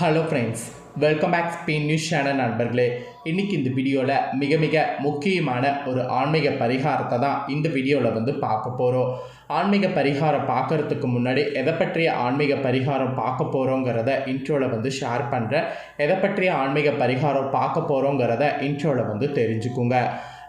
Hello friends welcome back Spain news channel நண்பர்களே. இன்றைக்கி இந்த வீடியோவில் மிக மிக முக்கியமான ஒரு ஆன்மீக பரிகாரத்தை தான் இந்த வீடியோவில் வந்து பார்க்க போகிறோம் ஆன்மீக பரிகாரம் பார்க்கறதுக்கு முன்னாடி எதை பற்றிய ஆன்மீக பரிகாரம் பார்க்க போகிறோங்கிறத இன்ட்ரோவில் வந்து ஷேர் பண்ணுறேன் எதை பற்றிய ஆன்மீக பரிகாரம் பார்க்க போகிறோங்கிறத இன்ட்ரோவில் வந்து தெரிஞ்சுக்குங்க.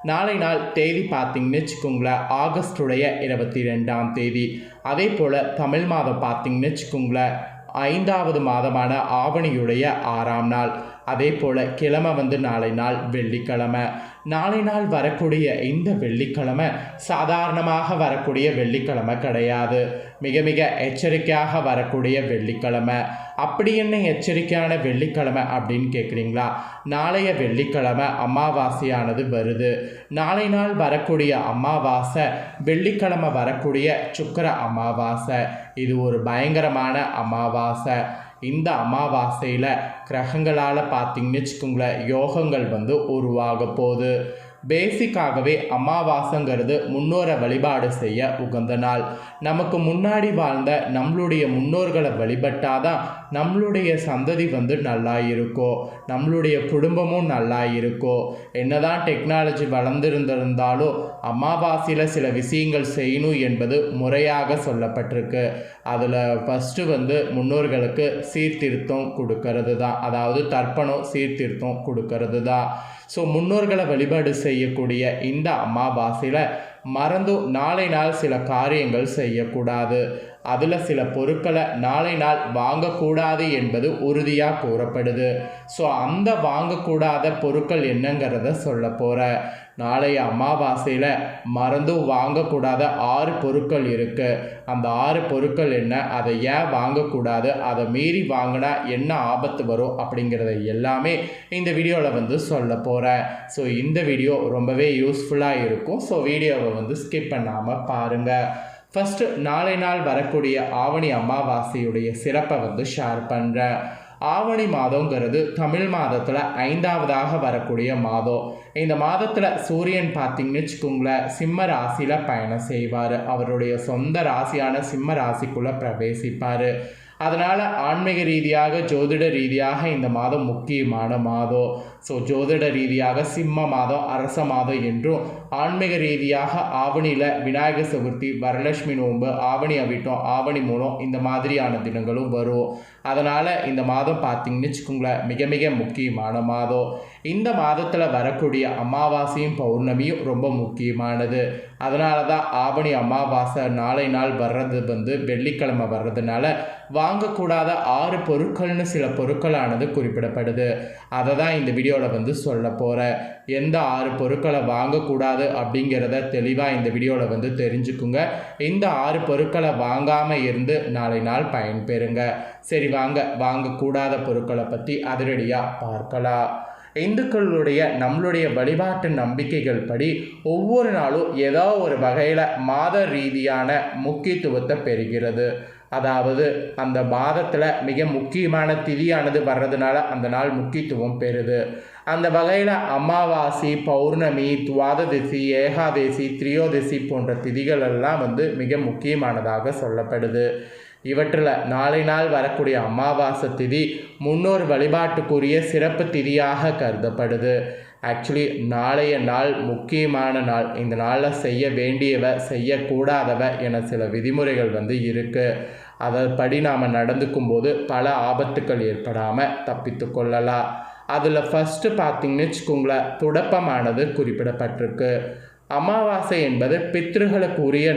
நாளை நாள் தேதி பார்த்தீங்கன்னு வச்சுக்கோங்களேன் ஆகஸ்டுடைய இருபத்தி ரெண்டாம் தேதி. அதே போல் தமிழ் மாதம் பார்த்தீங்கன்னு வச்சுக்கோங்களேன் ஐந்தாவது மாதமான ஆவணியுடைய ஆறாம் நாள். அதே போல் கிழமை வந்து நாளை நாள் வெள்ளிக்கிழமை. நாளை நாள் வரக்கூடிய இந்த வெள்ளிக்கிழமை சாதாரணமாக வரக்கூடிய வெள்ளிக்கிழமை கிடையாது. மிக மிக எச்சரிக்கையாக வரக்கூடிய வெள்ளிக்கிழமை. அப்படி என்ன எச்சரிக்கையான வெள்ளிக்கிழமை அப்படின்னு கேட்குறீங்களா நாளைய வெள்ளிக்கிழமை அமாவாசையானது வருது. நாளை நாள் வரக்கூடிய அமாவாசை வெள்ளிக்கிழமை வரக்கூடிய சுக்கர அமாவாசை. இது ஒரு பயங்கரமான அமாவாசை. இந்த அமாவாசையில் கிரகங்களால் பார்த்தீங்கன்னு வச்சுக்கோங்களேன் யோகங்கள் வந்து உருவாக போகுது. பேசிக்காகவே அமாவாசைங்கிறது முன்னோரை வழிபாடு செய்ய உகந்த நாள். நமக்கு முன்னாடி வாழ்ந்த நம்மளுடைய முன்னோர்களை வழிபட்டாதான் நம்மளுடைய சந்ததி வந்து நல்லா இருக்கும் நம்மளுடைய குடும்பமும் நல்லா இருக்கும் என்னதான் டெக்னாலஜி வளர்ந்துருந்திருந்தாலும் அமாவாசையில் சில விஷயங்கள் செய்யணும் என்பது முறையாக சொல்லப்பட்டிருக்கு. அதில் ஃபஸ்ட்டு வந்து முன்னோர்களுக்கு சீர்திருத்தம் கொடுக்கறது தான். அதாவது தர்ப்பணம் சீர்திருத்தம் கொடுக்கறது தான். ஸோ முன்னோர்களை வழிபாடு செய்யக்கூடிய இந்த அமாவாசையில் மறந்தும் நாளை நாள் சில காரியங்கள் செய்யக்கூடாது. அதில் சில பொருட்களை நாளை நாள் வாங்கக்கூடாது என்பது உறுதியாக கூறப்படுது. ஸோ அந்த வாங்கக்கூடாத பொருட்கள் என்னங்கிறத சொல்ல போகிறேன் நாளைய அமாவாசையில் மறந்தும் வாங்கக்கூடாத ஆறு பொருட்கள் இருக்குது அந்த ஆறு பொருட்கள் என்ன? அதை ஏன் வாங்கக்கூடாது? அதை மீறி வாங்கினா என்ன ஆபத்து வரும்? அப்படிங்கிறத எல்லாமே இந்த வீடியோவில் வந்து சொல்ல போகிறேன் ஸோ இந்த வீடியோ ரொம்பவே யூஸ்ஃபுல்லாக இருக்கும். ஸோ வீடியோவை வந்து ஸ்கிப் பண்ணாமல் பாருங்கள் ஃபஸ்ட்டு நாளை நாள் வரக்கூடிய ஆவணி அமாவாசையுடைய சிறப்பை வந்து ஷேர் பண்ணுறேன் ஆவணி மாதங்கிறது தமிழ் மாதத்தில் ஐந்தாவதாக வரக்கூடிய மாதம். இந்த மாதத்தில் சூரியன் பார்த்தீங்கன்னு வச்சுக்கோங்களேன் சிம்ம ராசியில் பயணம் செய்வார். அவருடைய சொந்த ராசியான சிம்ம ராசிக்குள்ளே பிரவேசிப்பார். அதனால் ஆன்மீக ரீதியாக ஜோதிட ரீதியாக இந்த மாதம் முக்கியமான மாதம். ஸோ ஜோதிட ரீதியாக சிம்ம மாதம் அரச மாதம் என்றும் ஆன்மீக ரீதியாக ஆவணியில் விநாயகர் சதுர்த்தி வரலட்சுமி நோன்பு ஆவணி அவிட்டம் ஆவணி மூலம் இந்த மாதிரியான தினங்களும் வரும். அதனால் இந்த மாதம் பார்த்தீங்கன்னு வச்சுக்கோங்களேன் மிக மிக முக்கியமான மாதம். இந்த மாதத்தில் வரக்கூடிய அமாவாசையும் பௌர்ணமியும் ரொம்ப முக்கியமானது. அதனால தான் ஆவணி அமாவாசை நாளை நாள் வர்றது வந்து வெள்ளிக்கிழமை வர்றதுனால வாங்கக்கூடாத ஆறு பொருட்கள்னு சில பொருட்களானது குறிப்பிடப்படுது. அதை தான் இந்த வீடியோவில் வந்து சொல்ல போகிறேன் எந்த ஆறு பொருட்களை வாங்கக்கூடாது அப்படிங்கிறத தெளிவாக இந்த வீடியோவில் வந்து தெரிஞ்சுக்குங்க. இந்த ஆறு பொருட்களை வாங்காமல் இருந்து நாளை நாள் பயன்பெறுங்க. சரி வாங்க. வாங்கக்கூடாத பொருட்களை பற்றி அதிரடியாக பார்க்கலாம். இந்துக்களுடைய நம்மளுடைய வழிபாட்டு நம்பிக்கைகள் படி ஒவ்வொரு நாளும் ஏதோ ஒரு வகையில் மாத ரீதியான முக்கியத்துவத்தை பெறுகிறது. அதாவது அந்த மாதத்தில் மிக முக்கியமான திதியானது வர்றதுனால அந்த நாள் முக்கியத்துவம் பெறுது. அந்த வகையில் அமாவாசை பௌர்ணமி துவாததிசி ஏகாதசி திரியோதசி போன்ற திதிகள் எல்லாம் வந்து மிக முக்கியமானதாக சொல்லப்படுது. இவற்றில் நாளை நாள் வரக்கூடிய அமாவாசை திதி முன்னோர் வழிபாட்டுக்குரிய சிறப்பு திதியாக கருதப்படுது. ஆக்சுவலி நாளைய நாள் முக்கியமான நாள். இந்த நாளில் செய்ய வேண்டியவ செய்யக்கூடாதவ என சில விதிமுறைகள் வந்து இருக்குது அதன்படி நாம் நடந்துக்கும் போது பல ஆபத்துக்கள் ஏற்படாமல் தப்பித்து கொள்ளலாம். அதில் ஃபஸ்ட்டு பார்த்திங்கன்னு வச்சுக்கோங்களேன் துடப்பமானது குறிப்பிடப்பட்டிருக்கு. அமாவாசை என்பது பித்ருகளுக்கு உரிய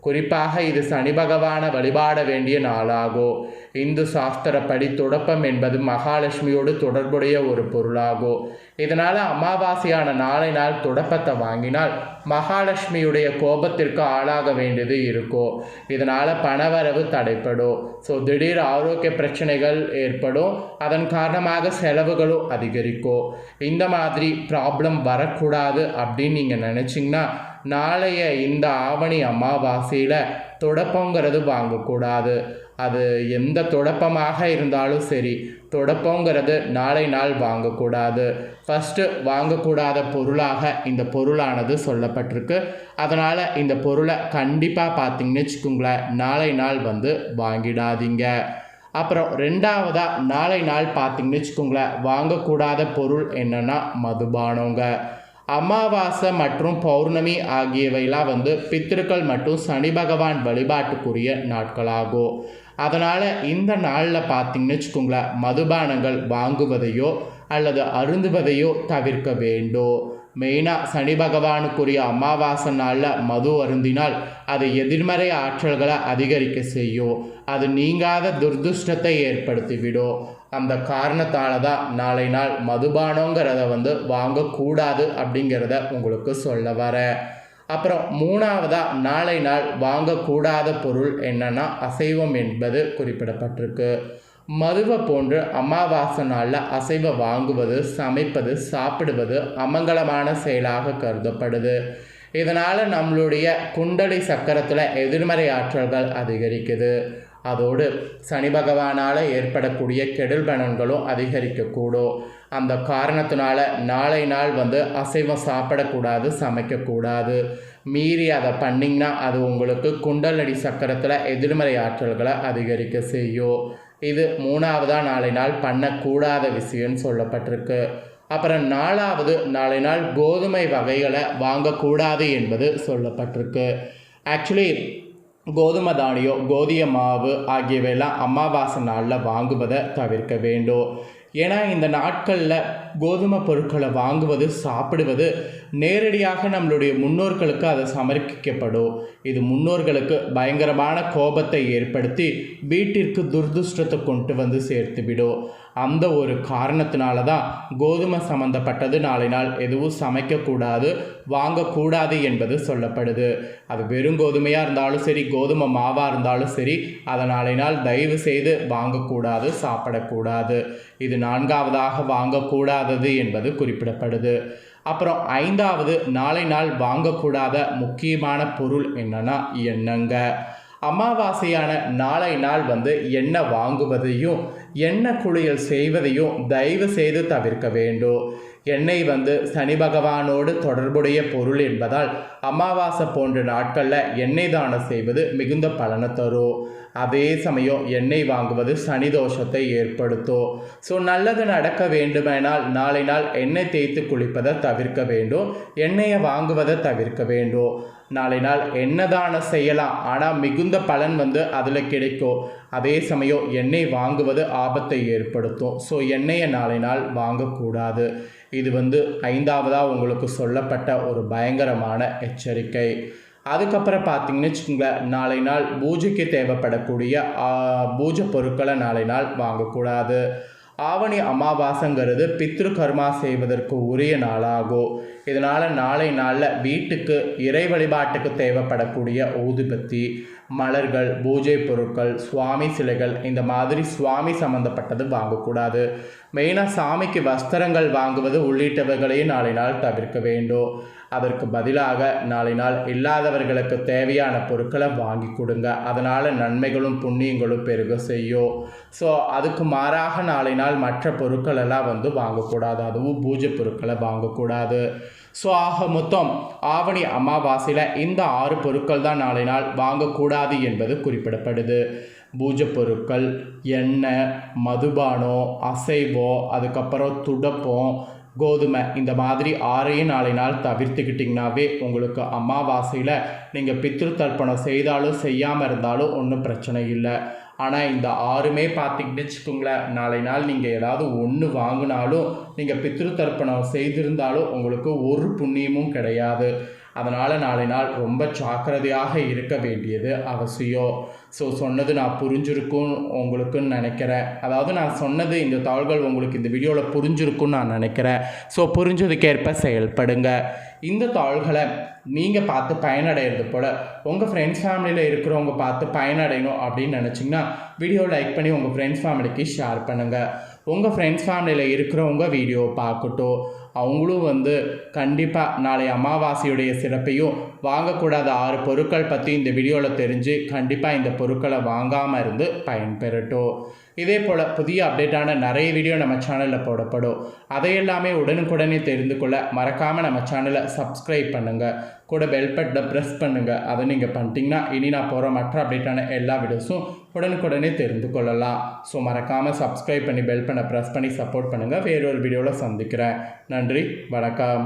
குறிப்பாக இது சனி பகவான வழிபாட வேண்டிய நாளாகோ. இந்து சாஸ்திரப்படி துடப்பம் என்பது மகாலட்சுமியோடு தொடர்புடைய ஒரு பொருளாகும் இதனால் அமாவாசையான நாளை நாள் துடப்பத்தை வாங்கினால் மகாலட்சுமியுடைய கோபத்திற்கு ஆளாக வேண்டியது இருக்கும் இதனால் பணவரவு தடைப்படும் ஸோ திடீர் ஆரோக்கிய பிரச்சனைகள் ஏற்படும். அதன் காரணமாக செலவுகளும் அதிகரிக்கும் இந்த மாதிரி ப்ராப்ளம் வரக்கூடாது அப்படின்னு நீங்கள் நினச்சிங்கன்னா நாளைய இந்த ஆவணி அமாவாசையில் துடப்பங்கிறது வாங்கக்கூடாது. அது எந்த துடப்பமாக இருந்தாலும் சரி துடப்பங்கிறது நாளை நாள் வாங்கக்கூடாது. ஃபஸ்ட்டு வாங்கக்கூடாத பொருளாக இந்த பொருளானது சொல்லப்பட்டிருக்கு. அதனால் இந்த பொருளை கண்டிப்பாக பார்த்தீங்கன்னு வச்சுக்கோங்களேன் நாளை நாள் வந்து வாங்கிடாதீங்க. அப்புறம் ரெண்டாவதாக நாளை நாள் பார்த்தீங்கன்னு வச்சுக்கோங்களேன் வாங்கக்கூடாத பொருள் என்னென்னா மதுபானங்க. அமாவாசை மற்றும் பௌர்ணமி ஆகியவைலாம் வந்து பித்திருக்கள் மற்றும் சனி பகவான் வழிபாட்டுக்குரிய நாட்களாகும். அதனால் இந்த நாளில் பார்த்தீங்கன்னு வச்சுக்கோங்களேன் மதுபானங்கள் வாங்குவதையோ அல்லது அருந்துவதையோ தவிர்க்க வேண்டும். மெயினாக சனி பகவானுக்குரிய அமாவாசை நாளில் மது அருந்தினால் அது எதிர்மறை ஆற்றல்களை அதிகரிக்க செய்யும். அது நீங்காத துர்துஷ்டத்தை ஏற்படுத்திவிடும். அந்த காரணத்தால் தான் நாளை நாள் மதுபானங்கிறத வந்து வாங்கக்கூடாது அப்படிங்கிறத உங்களுக்கு சொல்ல வரேன். அப்புறம் மூணாவதாக நாளை நாள் வாங்கக்கூடாத பொருள் என்னன்னா அசைவம் என்பது குறிப்பிடப்பட்டிருக்கு. மதுவை போன்று அமாவாசை நாளில் அசைவ வாங்குவது சமைப்பது சாப்பிடுவது அமங்கலமான செயலாக கருதப்படுது. இதனால் நம்மளுடைய குண்டலி சக்கரத்தில் எதிர்மறை ஆற்றல்கள் அதிகரிக்குது. அதோடு சனி பகவானால் ஏற்படக்கூடிய கெடுல் பலன்களும் அதிகரிக்கக்கூடும். அந்த காரணத்தினால நாளை நாள் வந்து அசைவம் சாப்பிடக்கூடாது சமைக்கக்கூடாது. மீறி அதை பண்ணிங்கன்னா அது உங்களுக்கு குண்டலடி சக்கரத்தில் எதிர்மறை ஆற்றல்களை அதிகரிக்க செய்யும். இது மூணாவதாக நாளை நாள் பண்ணக்கூடாத விஷயம்னு சொல்லப்பட்டிருக்கு. அப்புறம் நாலாவது நாளை நாள் கோதுமை வகைகளை வாங்கக்கூடாது என்பது சொல்லப்பட்டிருக்கு. ஆக்சுவலி கோதுமை தானியம் கோதிய மாவு ஆகியவையெல்லாம் அமாவாசை நாளில் வாங்குவதை தவிர்க்க வேண்டும். ஏன்னா இந்த நாட்களில் கோதுமை பொருட்களை வாங்குவது சாப்பிடுவது நேரடியாக நம்மளுடைய முன்னோர்களுக்கு அதை சமர்ப்பிக்கப்படும். இது முன்னோர்களுக்கு பயங்கரமான கோபத்தை ஏற்படுத்தி வீட்டிற்கு துர்துஷ்டத்தை கொண்டு வந்து சேர்த்துவிடும். அந்த ஒரு காரணத்தினால தான் கோதுமை சம்மந்தப்பட்டது நாளை நாள் எதுவும் சமைக்கக்கூடாது வாங்கக்கூடாது என்பது சொல்லப்படுது. அது வெறும் கோதுமையாக இருந்தாலும் சரி கோதுமை மாவாக இருந்தாலும் சரி அதை நாளை நாள் தயவு செய்து வாங்கக்கூடாது சாப்பிடக்கூடாது. இது நான்காவதாக வாங்கக்கூடாதது என்பது குறிப்பிடப்படுது. அப்புறம் ஐந்தாவது நாளை நாள் வாங்கக்கூடாத முக்கியமான பொருள் என்னன்னா எண்ணங்க. அமாவாசையான நாளை நாள் வந்து எண்ணெய் வாங்குவதையும் எண்ணெய் குளியல் செய்வதையும் தயவு செய்து தவிர்க்க வேண்டும். எண்ணெய் வந்து சனி பகவானோடு தொடர்புடைய பொருள் என்பதால் அமாவாசை போன்ற நாட்களில் எண்ணெய் தானம் செய்வது மிகுந்த பலனை தரும். அதே சமயம் எண்ணெய் வாங்குவது சனி தோஷத்தை ஏற்படுத்தும் ஸோ நல்லது நடக்க வேண்டுமானால் நாளை நாள் எண்ணெய் தேய்த்து குளிப்பதை தவிர்க்க வேண்டும். எண்ணெயை வாங்குவதை தவிர்க்க வேண்டும். நாளை நாள் என்னதான செய்யலாம். ஆனால் மிகுந்த பலன் வந்து அதில் கிடைக்கும். அதே சமயம் எண்ணெய் வாங்குவது ஆபத்தை ஏற்படுத்தும். ஸோ எண்ணெயை நாளை நாள் வாங்கக்கூடாது. இது வந்து ஐந்தாவதாக உங்களுக்கு சொல்லப்பட்ட ஒரு பயங்கரமான எச்சரிக்கை. அதுக்கப்புறம் பார்த்தீங்கன்னு வச்சுக்கோங்களேன் நாளை நாள் பூஜைக்கு தேவைப்படக்கூடிய பூஜை பொருட்களை நாளை நாள் வாங்கக்கூடாது. ஆவணி அமாவாசைங்கிறது பித்ரு கர்மா செய்வதற்கு உரிய நாளாகும். இதனால் நாளை நாளில் வீட்டுக்கு இறை வழிபாட்டுக்கு தேவைப்படக்கூடிய ஊதுபத்தி மலர்கள் பூஜை பொருட்கள் சுவாமி சிலைகள் இந்த மாதிரி சுவாமி சம்மந்தப்பட்டது வாங்கக்கூடாது. மெயினாக சாமிக்கு வஸ்திரங்கள் வாங்குவது உள்ளிட்டவைகளையும் நாளை நாள் தவிர்க்க வேண்டும். அதற்கு பதிலாக நாளை நாள் இல்லாதவர்களுக்கு தேவையான பொருட்களை வாங்கி கொடுங்க. அதனால் நன்மைகளும் புண்ணியங்களும் பெருக செய்யும் ஸோ அதுக்கு மாறாக நாளை நாள் மற்ற பொருட்கள் எல்லாம் வந்து வாங்கக்கூடாது. அதுவும் பூஜை பொருட்களை வாங்கக்கூடாது. ஸோ ஆக மொத்தம் ஆவணி அமாவாசையில் இந்த ஆறு பொருட்கள் தான் நாளை நாள் வாங்கக்கூடாது என்பது குறிப்பிடப்படுது. பூஜை பொருட்கள் எண்ணெய் மதுபானம் அசைவம் அதுக்கப்புறம் துடப்பம் கோதுமை இந்த மாதிரி ஆறையும் நாளை நாள் தவிர்த்துக்கிட்டிங்கனாவே உங்களுக்கு அமாவாசையில் நீங்கள் பித்ரு தர்ப்பணம் செய்தாலும் செய்யாமல் இருந்தாலும் ஒன்றும் பிரச்சனை இல்லை. ஆனால் இந்த ஆறுமே பார்த்திங்கன்னு வச்சுக்கோங்களேன் நாளை நாள் நீங்கள் ஏதாவது ஒன்று வாங்கினாலும் நீங்கள் பித்ரு தர்ப்பணம் செய்திருந்தாலும் உங்களுக்கு ஒரு புண்ணியமும் கிடையாது. அதனால் நாளை நாள் ரொம்ப ஜாக்கிரதையாக இருக்க வேண்டியது அவசியம். ஸோ சொன்னது நான் புரிஞ்சிருக்கும் உங்களுக்குன்னு நினைக்கிறேன். அதாவது நான் சொன்னது இந்த தாள்கள் உங்களுக்கு இந்த வீடியோவில் புரிஞ்சிருக்கும்னு நான் நினைக்கிறேன். ஸோ புரிஞ்சதுக்கேற்ப செயல்படுங்க. இந்த தாள்களை நீங்கள் பார்த்து பயனடைகிறது போல் உங்கள் ஃப்ரெண்ட்ஸ் ஃபேமிலியில் இருக்கிறவங்க பார்த்து பயனடையணும் அப்படின்னு நினச்சிங்கன்னா வீடியோ லைக் பண்ணி உங்கள் ஃப்ரெண்ட்ஸ் ஃபேமிலிக்கு ஷேர் பண்ணுங்கள் உங்கள் ஃப்ரெண்ட்ஸ் ஃபேமிலியில் இருக்கிறவங்க வீடியோ பார்க்கட்டும். அவங்களும் வந்து கண்டிப்பாக நாளை அமாவாசையுடைய சிறப்பையும் வாங்கக்கூடாத ஆறு பொருட்கள் பற்றி இந்த வீடியோவில் தெரிஞ்சு கண்டிப்பாக இந்த பொருட்களை வாங்காமல் இருந்து பயன்பெறட்டும். இதே போல் புதிய அப்டேட்டான நிறைய வீடியோ நம்ம சேனலில் போடப்படும். அதையெல்லாமே உடனுக்குடனே தெரிந்து கொள்ள மறக்காமல் நம்ம சேனலை சப்ஸ்கிரைப் பண்ணுங்கள் கூட பெல் பட்டனை ப்ரெஸ் பண்ணுங்கள் அதை நீங்கள் பண்ணிட்டீங்கன்னா இனி நான் போகிற மற்ற அப்டேட்டான எல்லா வீடியோஸும் உடனுக்குடனே தெரிந்து கொள்ளலாம். ஸோ மறக்காமல் சப்ஸ்கிரைப் பண்ணி பெல் பண்ண ப்ரெஸ் பண்ணி சப்போர்ட் பண்ணுங்கள் வேறொரு வீடியோவில் சந்திக்கிறேன். நன்றி வணக்கம்.